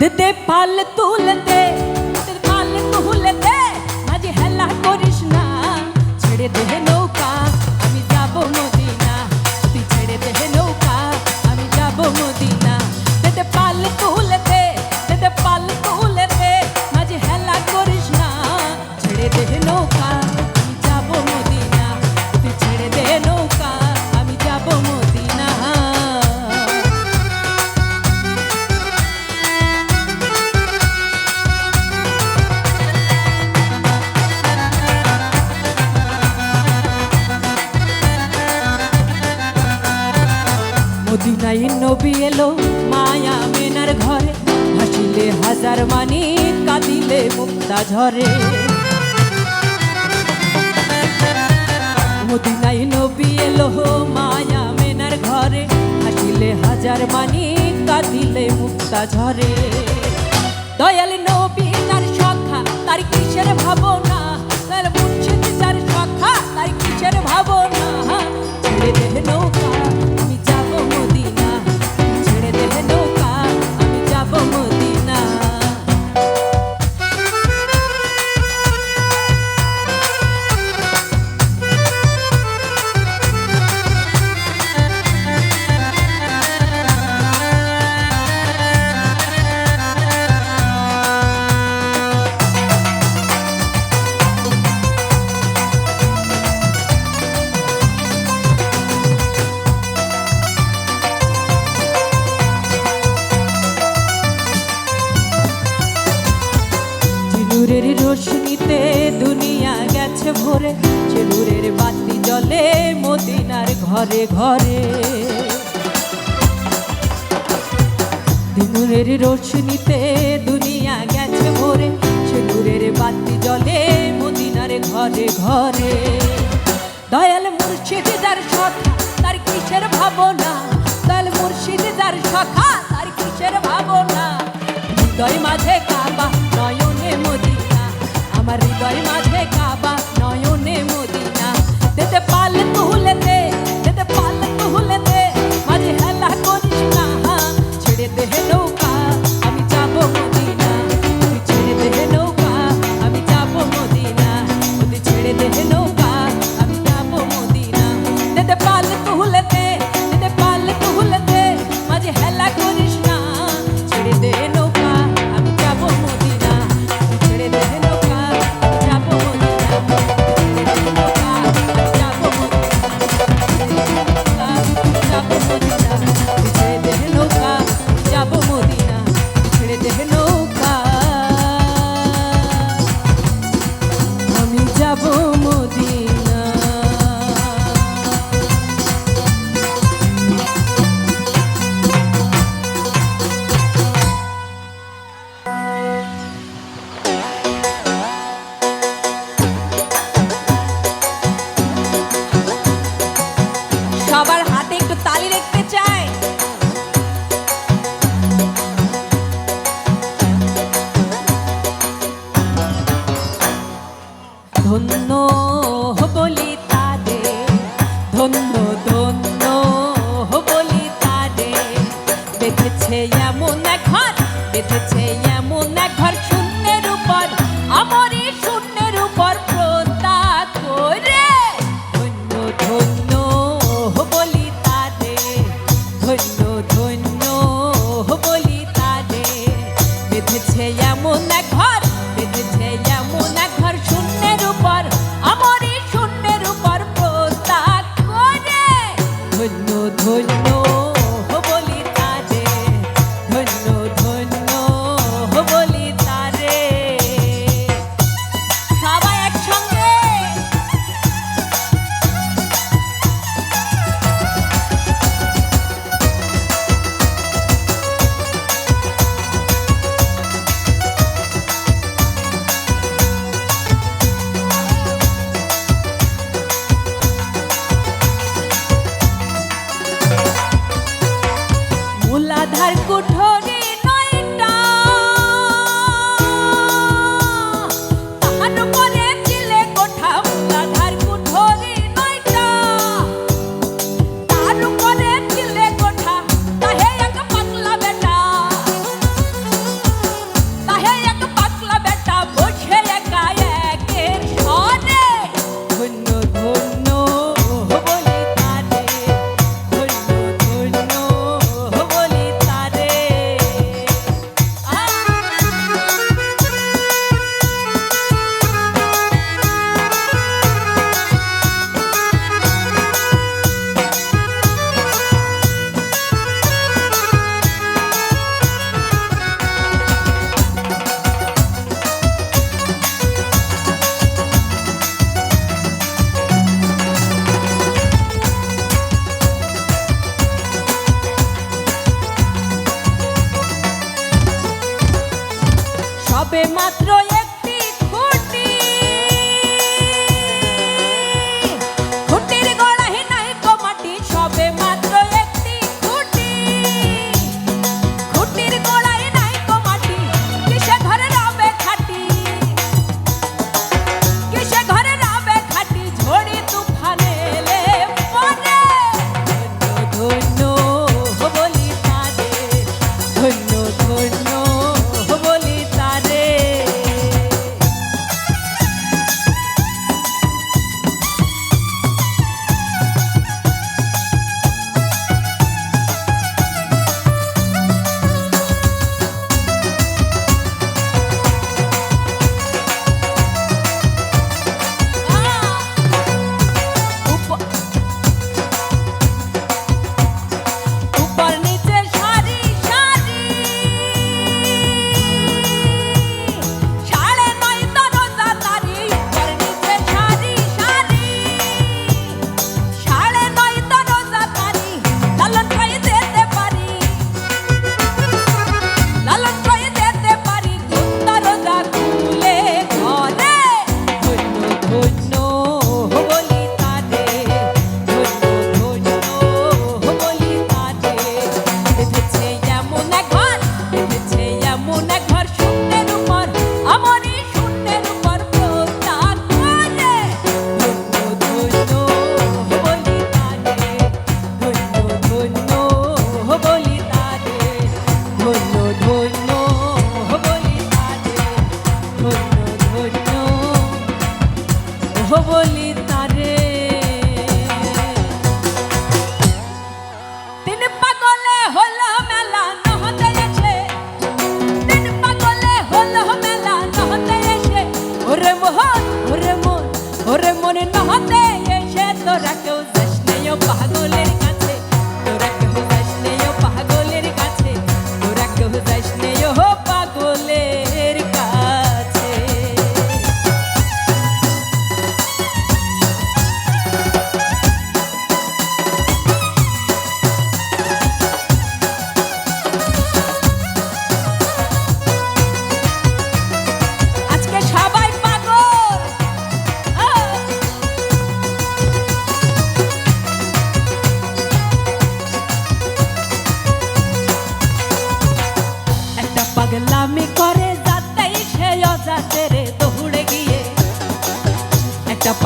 দে দে পাল তুলতে পাল তুলতে মাঝে হেলা করিস না ছেড়ে দে মদিনায় নবী এলো মায়া মেনার ঘরে। হাসিলে হাজার মানি, কাঁদিলে মুক্তা ঝরে। মদিনায় নবী এলো মায়া মেনার ঘরে। হাসিলে হাজার মানি, কাঁদিলে মুক্তা ঝরে। দয়াল নবী তার সখা, তার কিসের ভাবনা? তার মুর্শিদ তার সখা, তার কিসের ভাবনা? ছেড়ে দে নৌকা ভরে চিনুরের বাতি জ্বলে মদিনার ঘরে ঘরে। দিনুরের রোশনিতে দুনিয়া গেছে ভরে চিনুরের বাতি জ্বলে মদিনার ঘরে ঘরে। দয়াল মুর্শিদ যার সখা, তার কিসের ভাবনা? দয়াল মুর্শিদ যার সখা, তার কিসের ভাবনা? হৃদয় মাঝে কাবা, নয়নে মদিনা। আমার হৃদয় মাঝে কাবা বেঁধেছে এমন এক ঘর শূন্যের উপর আমারই শূন্যের উপর করে। ধন্য ধন্য বলি ধন্য ধন্য বলি তাদের বেঁধেছে এমন এক ঘর সবে মাত্র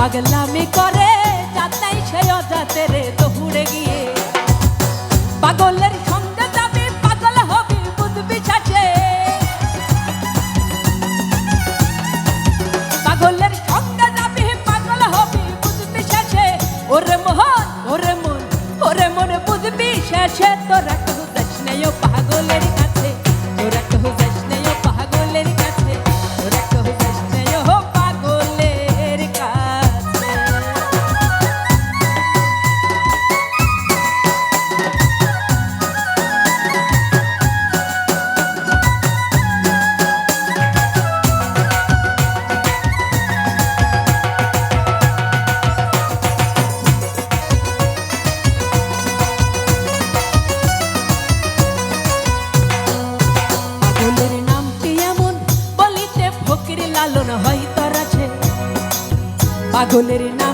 I got pagala পাগলের নাম